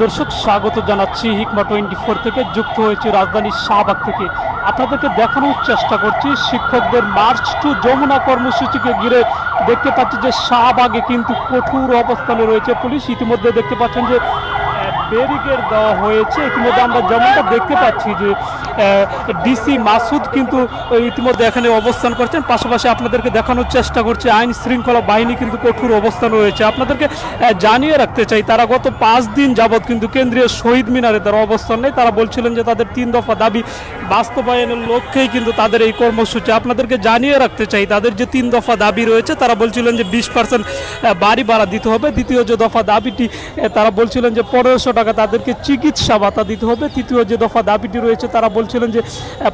দর্শক, স্বাগত জানাচ্ছি হিকমা টোয়েন্টি ফোর থেকে। যুক্ত হয়েছে রাজধানীর শাহবাগ থেকে। আপনাদেরকে দেখানোর চেষ্টা করছি, শিক্ষকদের মার্চ টু যমুনা কর্মসূচিকে ঘিরে দেখতে পাচ্ছি যে শাহবাগে কিন্তু কঠোর অবস্থানে রয়েছে পুলিশ। ইতিমধ্যে দেখতে পাচ্ছেন যে ব্যারিকেড দেওয়া হয়েছে। ইতিমধ্যে আমরা যেমনটা দেখতে পাচ্ছি যে ডিসি মাসুদ কিন্তু ইতিমধ্যে এখানে অবস্থান করছেন। পাশাপাশি আপনাদেরকে দেখানোর চেষ্টা করছে, আইন শৃঙ্খলা বাহিনী কিন্তু কঠোর অবস্থান রয়েছে। আপনাদেরকে জানিয়ে রাখতে চাই, তারা গত পাঁচ দিন যাবৎ কিন্তু কেন্দ্রীয় শহীদ মিনারে তারা অবস্থান নেই তারা বলছিলেন যে, তাদের তিন দফা দাবি বাস্তবায়নের লক্ষ্যেই কিন্তু তাদের এই কর্মসূচি। আপনাদেরকে জানিয়ে রাখতে চাই, তাদের যে তিন দফা দাবি রয়েছে, তারা বলছিলেন যে, বিশ পার্সেন্ট বাড়ি ভাড়া দিতে হবে। দ্বিতীয় যে দফা দাবিটি তারা বলছিলেন যে, পনেরোশো টাকা তাদেরকে চিকিৎসা ভাতা দিতে হবে। তৃতীয় যে দফা দাবিটি রয়েছে, তারা বলছিলেন যে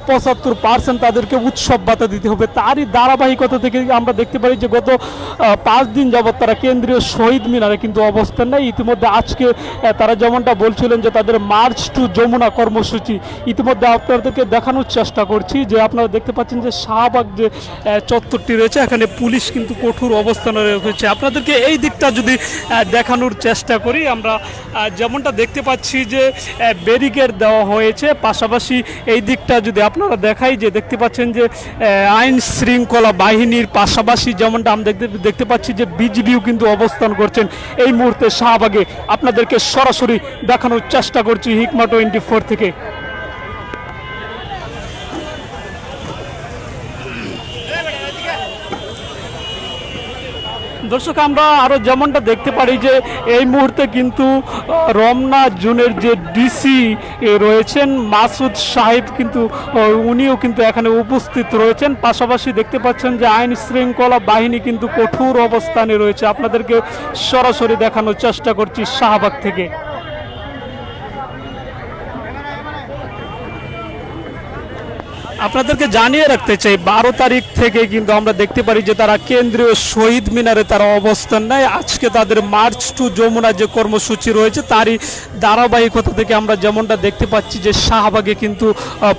পঁচাত্তর পার্সেন্ট তাদেরকে উৎসব ভাতা দিতে হবে। তারই ধারাবাহিকতা থেকে আমরা দেখতে পারি যে, গত পাঁচ দিন যাবৎ তারা কেন্দ্রীয় শহীদ মিনারে কিন্তু অবস্থান নেয়। ইতিমধ্যে আজকে তারা যেমনটা বলছিলেন যে, তাদের মার্চ টু যমুনা কর্মসূচি। ইতিমধ্যে আপনাদেরকে দেখানোর চেষ্টা করছি যে, আপনারা দেখতে পাচ্ছেন যে, শাহবাগ যে চত্বরটি রয়েছে, এখানে পুলিশ কিন্তু কঠোর অবস্থানে রয়েছে। আপনাদেরকে এই দিকটা যদি দেখানোর চেষ্টা করি, আমরা যেমনটা দেখতে পাচ্ছি যে ব্যারিকেড দেওয়া হয়েছে। পাশাপাশি এই দিকটা যদি আপনারা দেখাই যে, দেখতে পাচ্ছেন যে আইন শৃঙ্খলা বাহিনীর পাশাপাশি যেমনটা আমরা দেখতে দেখতে পাচ্ছি যে, বিজিবিও কিন্তু অবস্থান করছেন। এই মুহূর্তে শাহবাগে আপনাদেরকে সরাসরি দেখানোর চেষ্টা করছি হিকমা টোয়েন্টি ফোর থেকে। দর্শক, আমরা আরও যেমনটা দেখতে পারি যে এই মুহূর্তে কিন্তু রমনা জুনের যে ডিসি রয়েছেন মাসুদ সাহেব কিন্তু উনিও কিন্তু এখানে উপস্থিত রয়েছেন। পাশাপাশি দেখতে পাচ্ছেন যে আইন শৃঙ্খলা বাহিনী কিন্তু কঠোর অবস্থানে রয়েছে। আপনাদেরকে সরাসরি দেখানোর চেষ্টা করছি শাহবাগ থেকে। আপনাদেরকে জানিয়ে রাখতে চাই, বারো তারিখ থেকে কিন্তু আমরা দেখতে পারি যে তারা কেন্দ্রীয় শহীদ মিনারে তারা অবস্থান নেয়। আজকে তাদের মার্চ টু যমুনা যে কর্মসূচি রয়েছে, তারই ধারাবাহিকতা থেকে আমরা যেমনটা দেখতে পাচ্ছি যে শাহবাগে কিন্তু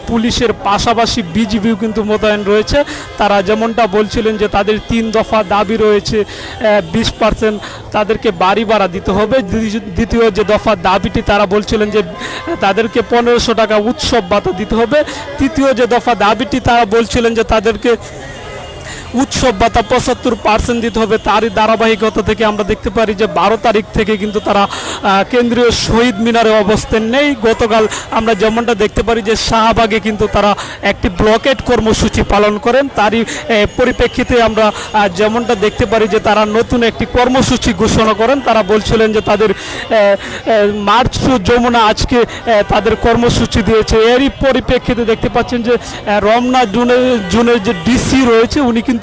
পুলিশের পাশাপাশি বিজিবিও কিন্তু মোতায়েন রয়েছে। তারা যেমনটা বলছিলেন যে তাদের তিন দফা দাবি রয়েছে বিশ পার্সেন্ট তাদেরকে বাড়ি ভাড়া দিতে হবে। দ্বিতীয় যে দফা দাবিটি তারা বলছিলেন যে তাদেরকে পনেরোশো টাকা উৎসব ভাতা দিতে হবে। তৃতীয় যে দফা দাবিটি তারা বলছিলেন যে তাদেরকে উৎসব বা ভাতা পঁচাত্তর পার্সেন্ট দিতে হবে, তারই ধারাবাহিকতা থেকে আমরা দেখতে পারি যে বারো তারিখ থেকে কিন্তু তারা কেন্দ্রীয় শহীদ মিনারে অবস্থান নেই। গতকাল আমরা যেমনটা দেখতে পারি যে শাহবাগে কিন্তু তারা একটি ব্লকেট কর্মসূচি পালন করেন। তারই পরিপ্রেক্ষিতে আমরা যেমনটা দেখতে পারি যে তারা নতুন একটি কর্মসূচি ঘোষণা করেন। তারা বলছিলেন যে তাদের মার্চ যমুনা আজকে তাদের কর্মসূচি দিয়েছে। এরই পরিপ্রেক্ষিতে দেখতে পাচ্ছেন যে রমনা জুনের জুনের যে ডিসি রয়েছে, উনি কিন্তু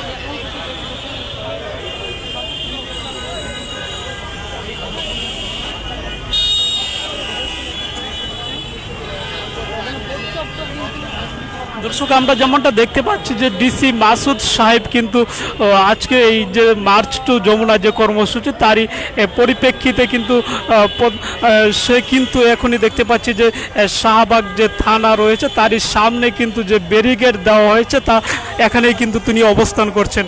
দর্শক, আমরা যেমনটা দেখতে পাচ্ছি যে ডিসি মাসুদ সাহেব কিন্তু আজকে এই যে মার্চ টু যমুনা যে কর্মসূচি, তারই পরিপ্রেক্ষিতে কিন্তু সে কিন্তু এখনই দেখতে পাচ্ছি যে শাহবাগ যে থানা রয়েছে, তারই সামনে কিন্তু যে ব্যারিকেড দেওয়া হয়েছে, তা এখানেই কিন্তু তিনি অবস্থান করছেন।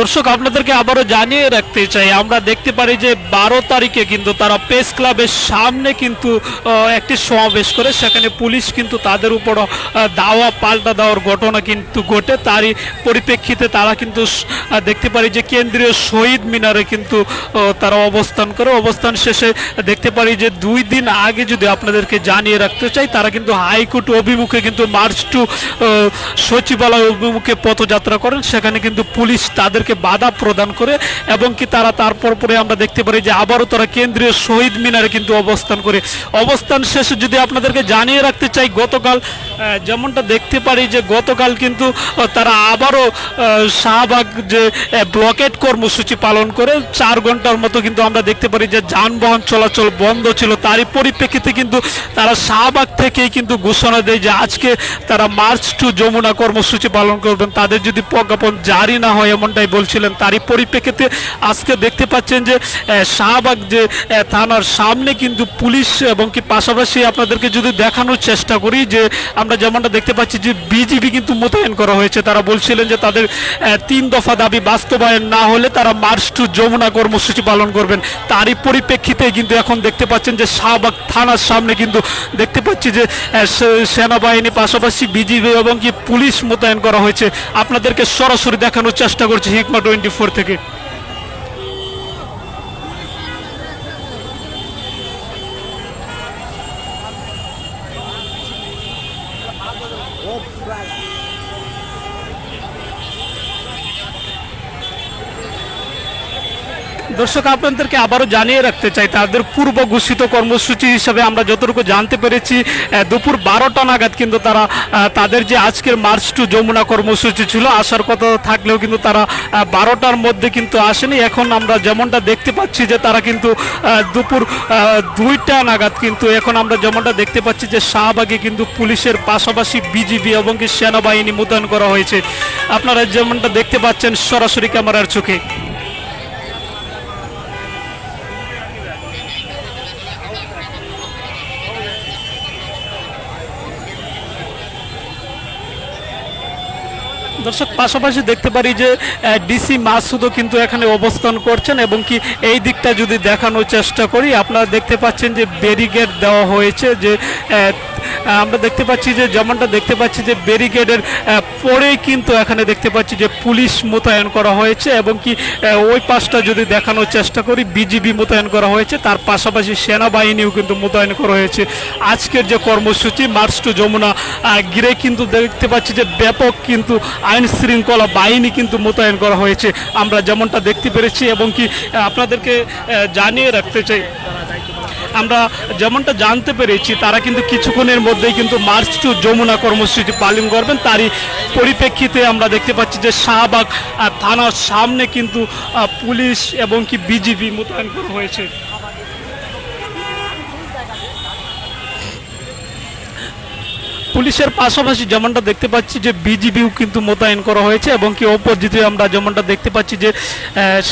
দর্শক, আপনাদেরকে আবারও জানিয়ে রাখতে চাই, আমরা দেখতে পারি যে বারো তারিখে কিন্তু তারা প্রেস ক্লাবের সামনে কিন্তু একটি সমাবেশ করে। সেখানে পুলিশ কিন্তু তাদের উপর দাওয়া, পাল্টা দেওয়ার ঘটনা কিন্তু ঘটে। তারই পরিপ্রেক্ষিতে তারা কিন্তু দেখতে পারি যে কেন্দ্রীয় শহীদ মিনারে কিন্তু তারা অবস্থান করে। অবস্থান শেষে দেখতে পারি যে দুই দিন আগে যদি আপনাদেরকে জানিয়ে রাখতে চাই, তারা কিন্তু হাইকোর্ট অভিমুখে কিন্তু মার্চ টু সচিবালয় অভিমুখে পথযাত্রা করেন। সেখানে কিন্তু পুলিশ তাদের তাদেরকে বাধা প্রদান করে এবং কি তারা তারপর পরে আমরা দেখতে পারি যে আবারও তারা কেন্দ্রীয় শহীদ মিনারে কিন্তু অবস্থান করে। অবস্থান শেষে যদি আপনাদেরকে জানিয়ে রাখতে চাই, গতকাল যেমনটা দেখতে পারি যে গতকাল কিন্তু তারা আবারও শাহবাগ যে ব্লকেট কর্মসূচি পালন করে, চার ঘণ্টার মতো কিন্তু আমরা দেখতে পারি যে যানবাহন চলাচল বন্ধ ছিল। তারই পরিপ্রেক্ষিতে কিন্তু তারা শাহবাগ থেকেই কিন্তু ঘোষণা দেয় যে আজকে তারা মার্চ টু যমুনা কর্মসূচি পালন করবেন। তাদের যদি প্রজ্ঞাপন জারি না হয় এমনটাই বলছিলেন। তারই পরিপ্রেক্ষিতে আজকে দেখতে পাচ্ছেন যে শাহবাগ যে থানার সামনে কিন্তু পুলিশ এবং কি পাশাপাশি আপনাদেরকে যদি দেখানোর চেষ্টা করি যে, আমরা যেমনটা দেখতে পাচ্ছি যে, বিজিবি কিন্তু মোতায়েন করা হয়েছে। তারা বলছিলেন যে, তাদের তিন দফা দাবি বাস্তবায়ন না হলে তারা মার্চ টু যমুনা কর্মসূচি পালন করবেন। তারই পরিপ্রেক্ষিতে কিন্তু এখন দেখতে পাচ্ছেন যে, শাহবাগ থানার সামনে কিন্তু দেখতে পাচ্ছি যে সেনাবাহিনী পাশাপাশি বিজিবি এবং কি পুলিশ মোতায়েন করা হয়েছে। আপনাদেরকে সরাসরি দেখানোর চেষ্টা করছি। হিকমা টোয়েন্টি ফোর থেকে। দর্শক, আপনাদেরকে আবারও জানিয়ে রাখতে চাই, তাদের পূর্ব ঘোষিত কর্মসূচি হিসাবে আমরা যতটুকু জানতে পেরেছি দুপুর বারোটা নাগাদ কিন্তু তারা তাদের যে আজকের মার্চ টু যমুনা কর্মসূচি ছিল, আসার কথা থাকলেও কিন্তু তারা বারোটার মধ্যে কিন্তু আসেনি। এখন আমরা যেমনটা দেখতে পাচ্ছি যে তারা কিন্তু দুপুর দুইটা নাগাদ কিন্তু এখন আমরা যেমনটা দেখতে পাচ্ছি যে শাহবাগে কিন্তু পুলিশের পাশাপাশি বিজিবি এবং কি সেনাবাহিনী মোতায়েন করা হয়েছে। আপনারা যেমনটা দেখতে পাচ্ছেন সরাসরি ক্যামেরার চোখে। দর্শক, পাশাপাশি দেখতে পারি যে ডিসি মাসুদও কিন্তু এখানে অবস্থান করছেন এবং কি এই দিকটা যদি দেখানোর চেষ্টা করি, আপনারা দেখতে পাচ্ছেন যে ব্যারিকেড দেওয়া হয়েছে যে আমরা দেখতে পাচ্ছি যে, যেমনটা দেখতে পাচ্ছি যে ব্যারিকেডের পরেই কিন্তু এখানে দেখতে পাচ্ছি যে, পুলিশ মোতায়েন করা হয়েছে এবং কি ওই পাশটা যদি দেখানোর চেষ্টা করি বিজিবি মোতায়েন করা হয়েছে। তার পাশাপাশি সেনাবাহিনীও কিন্তু মোতায়েন করা হয়েছে। আজকের যে কর্মসূচি মার্চ টু যমুনা ঘিরে কিন্তু দেখতে পাচ্ছি যে, ব্যাপক কিন্তু আইন শৃঙ্খলা বাহিনী কিন্তু মোতায়েন করা হয়েছে। আমরা যেমনটা দেখতে পেরেছি এবং কি আপনাদেরকে জানিয়ে রাখতে চাই। আমরা যেমনটা জানতে পেরেছি, তারা কিন্তু কিছুক্ষণের মধ্যেই কিন্তু মার্চ টু যমুনা কর্মসূচি পালন করবেন। তারই পরিপ্রেক্ষিতে আমরা দেখতে পাচ্ছি যে শাহবাগ থানার সামনে কিন্তু পুলিশ এবং কি বিজিবি মোতায়েন করা হয়েছে। পুলিশের পাশাপাশি যেমনটা দেখতে পাচ্ছি যে বিজিবিও কিন্তু মোতায়েন করা হয়েছে এবং কি অপোজিটে আমরা যেমনটা দেখতে পাচ্ছি যে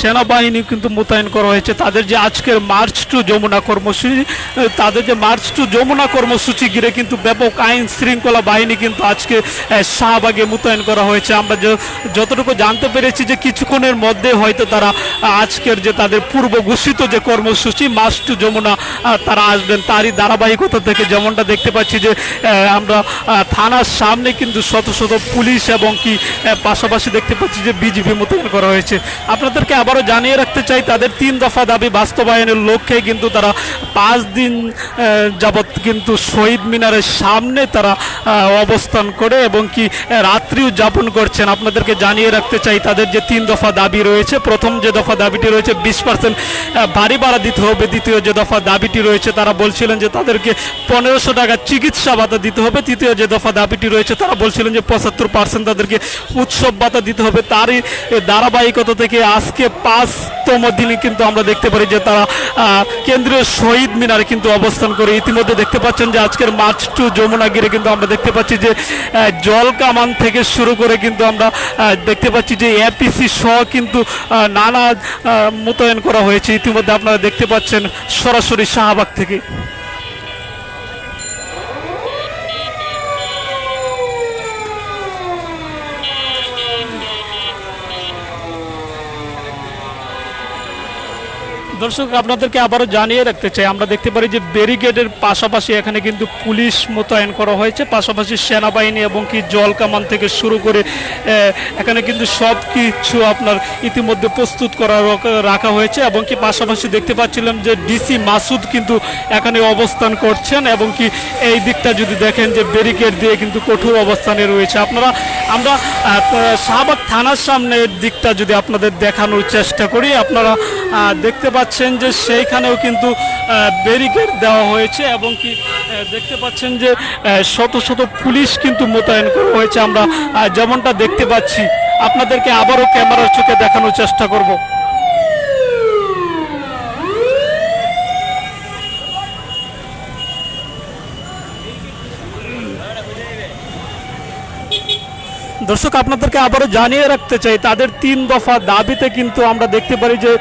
সেনাবাহিনী কিন্তু মোতায়েন করা হয়েছে। তাদের যে আজকের মার্চ টু যমুনা কর্মসূচি তাদের যে মার্চ টু যমুনা কর্মসূচি ঘিরে কিন্তু ব্যাপক আইন শৃঙ্খলা বাহিনী কিন্তু আজকে শাহবাগে মোতায়েন করা হয়েছে। আমরা যতটুকু জানতে পেরেছি যে কিছুক্ষণের মধ্যে হয়তো তারা আজকের যে তাদের পূর্ব ঘোষিত যে কর্মসূচি, মার্চ টু যমুনা তারা আসবেন। তারই ধারাবাহিকতা থেকে যেমনটা দেখতে পাচ্ছি যে আমরা থানার সামনে কিন্তু শত শত পুলিশ এবং কি পাশাপাশি দেখতে পাচ্ছি যে বিজেপি মোতায়েন করা হয়েছে। আপনাদেরকে আবারও জানিয়ে রাখতে চাই, তাদের তিন দফা দাবি বাস্তবায়নের লক্ষ্যে কিন্তু তারা পাঁচ দিন যাবৎ কিন্তু শহীদ মিনারের সামনে তারা অবস্থান করে এবং কি রাত্রিও যাপন করছেন। আপনাদেরকে জানিয়ে রাখতে চাই, তাদের যে তিন দফা দাবি রয়েছে, প্রথম যে দফা দাবিটি রয়েছে বিশ পার্সেন্ট বাড়ি ভাড়া দিতে হবে। দ্বিতীয় যে দফা দাবিটি রয়েছে, তারা বলছিলেন যে তাদেরকে পনেরোশো টাকা চিকিৎসা ভাতা দিতে হবে। তৃতীয় যে দফা দাবিটি রয়েছে, তারা বলছিলেন যে পঁচাত্তর পার্সেন্ট তাদেরকে উৎসব ভাতা দিতে হবে। তারই ধারাবাহিকতা থেকে আজকে পাঁচতম দিনে কিন্তু আমরা দেখতে পারি যে তারা কেন্দ্রীয় শহীদ মিনারে কিন্তু অবস্থান করে। ইতিমধ্যে দেখতে পাচ্ছেন যে আজকের মার্চ টু যমুনাগিরে কিন্তু আমরা দেখতে পাচ্ছি যে জল কামান থেকে শুরু করে কিন্তু আমরা দেখতে পাচ্ছি যে এপিসি সহ কিন্তু নানা মোতায়েন করা হয়েছে। ইতিমধ্যে আপনারা দেখতে পাচ্ছেন সরাসরি শাহবাগ থেকে। দর্শক, আপনাদেরকে আবারও জানিয়ে রাখতে চাই, আমরা দেখতে পারি যে ব্যারিকেডের পাশাপাশি এখানে কিন্তু পুলিশ মোতায়েন করা হয়েছে, পাশাপাশি সেনাবাহিনী এবং কি জল কামান থেকে শুরু করে এখানে কিন্তু সব কিছু আপনার ইতিমধ্যে প্রস্তুত করা রাখা হয়েছে এবং কি পাশাপাশি দেখতে পাচ্ছিলাম যে ডিসি মাসুদ কিন্তু এখানে অবস্থান করছেন এবং কি এই দিকটা যদি দেখেন যে ব্যারিকেড দিয়ে কিন্তু কঠোর অবস্থানে রয়েছে। আপনারা, আমরা শাহবাগ থানার সামনের দিকটা যদি আপনাদের দেখানোর চেষ্টা করি, আপনারা দেখতে পাচ্ছেন যে সেইখানেও কিন্তু ব্যারিকেড দেওয়া হয়েছে এবং কি দেখতে পাচ্ছেন যে শত শত পুলিশ কিন্তু মোতায়েন করা হয়েছে। আমরা যেমনটা দেখতে পাচ্ছি, আপনাদেরকে আবারও ক্যামেরার চোখে দেখানোর চেষ্টা করব। দর্শক আপনাদেরকে আবারও জানিয়ে রাখতে চাই তাদের তিন দফা দাবিতে কিন্তু আমরা দেখতে পারি যে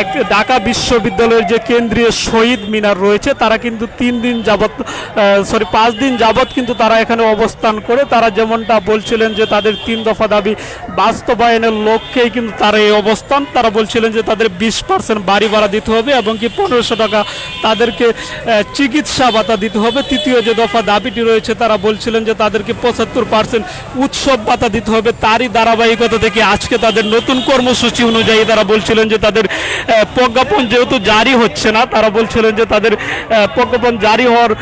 এক, ঢাকা বিশ্ববিদ্যালয়ের যে কেন্দ্রীয় শহীদ মিনার রয়েছে তারা কিন্তু তিন দিন যাবৎ সরি পাঁচ দিন যাবৎ কিন্তু তারা এখানে অবস্থান করে তারা যেমনটা বলছিলেন যে তাদের তিন দফা দাবি বাস্তবায়নের লক্ষ্যেই কিন্তু তারা এই অবস্থান। তারা বলছিলেন যে তাদের বিশ পার্সেন্ট বাড়ি ভাড়া দিতে হবে এবং কি পনেরোশো টাকা তাদেরকে চিকিৎসা ভাতা দিতে হবে। তৃতীয় যে দফা দাবিটি রয়েছে তারা বলছিলেন যে তাদেরকে পঁচাত্তর পার্সেন্ট উৎসব ভাতা দিতে হবে, তারই ধারাবাহিকতা থেকে আজকে তাদের নতুন কর্মসূচি অনুযায়ী তারা বলছিলেন যে তাদের প্রজ্ঞাপন যেহেতু জারি হচ্ছে না, তারা বলছিলেন যে তাদের প্রজ্ঞাপন জারি হওয়ার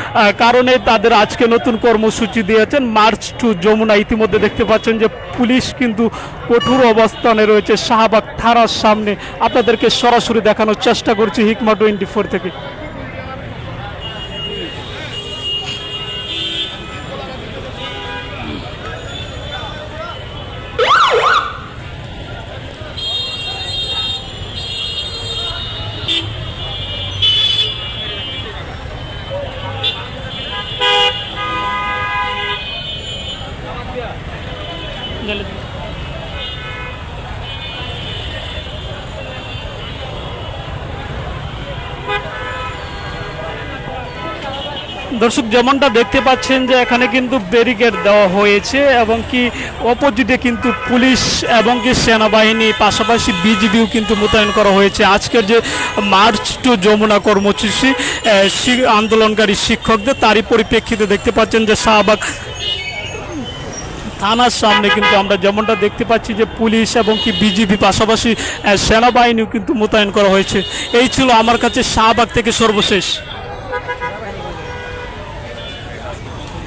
কারণে তাদের আজকে নতুন কর্মসূচি দিয়েছেন। মার্চ টু যমুনা ইতিমধ্যে দেখতে পাচ্ছেন যে পুলিশ কিন্তু কঠোর অবস্থানে রয়েছে। শাহবাগ থানার সামনে আপনাদেরকে সরাসরি দেখানোর চেষ্টা করছি হিকমা টোয়েন্টি ফোর থেকে। দর্শক, যেমনটা দেখতে পাচ্ছেন যে এখানে কিন্তু ব্যারিকেড দেওয়া হয়েছে এবং কি অপোজিটে কিন্তু পুলিশ এবং কি সেনাবাহিনী, পাশাপাশি বিজিবিও কিন্তু মোতায়েন করা হয়েছে। আজকের যে মার্চ টু যমুনা কর্মসূচি আন্দোলনকারী শিক্ষকদের তারই পরিপ্রেক্ষিতে দেখতে পাচ্ছেন যে শাহবাগ থানার সামনে কিন্তু আমরা যেমনটা দেখতে পাচ্ছি যে পুলিশ এবং কি বিজিবি, পাশাপাশি সেনাবাহিনীও কিন্তু মোতায়েন করা হয়েছে। এই ছিল আমার কাছে শাহবাগ থেকে সর্বশেষ।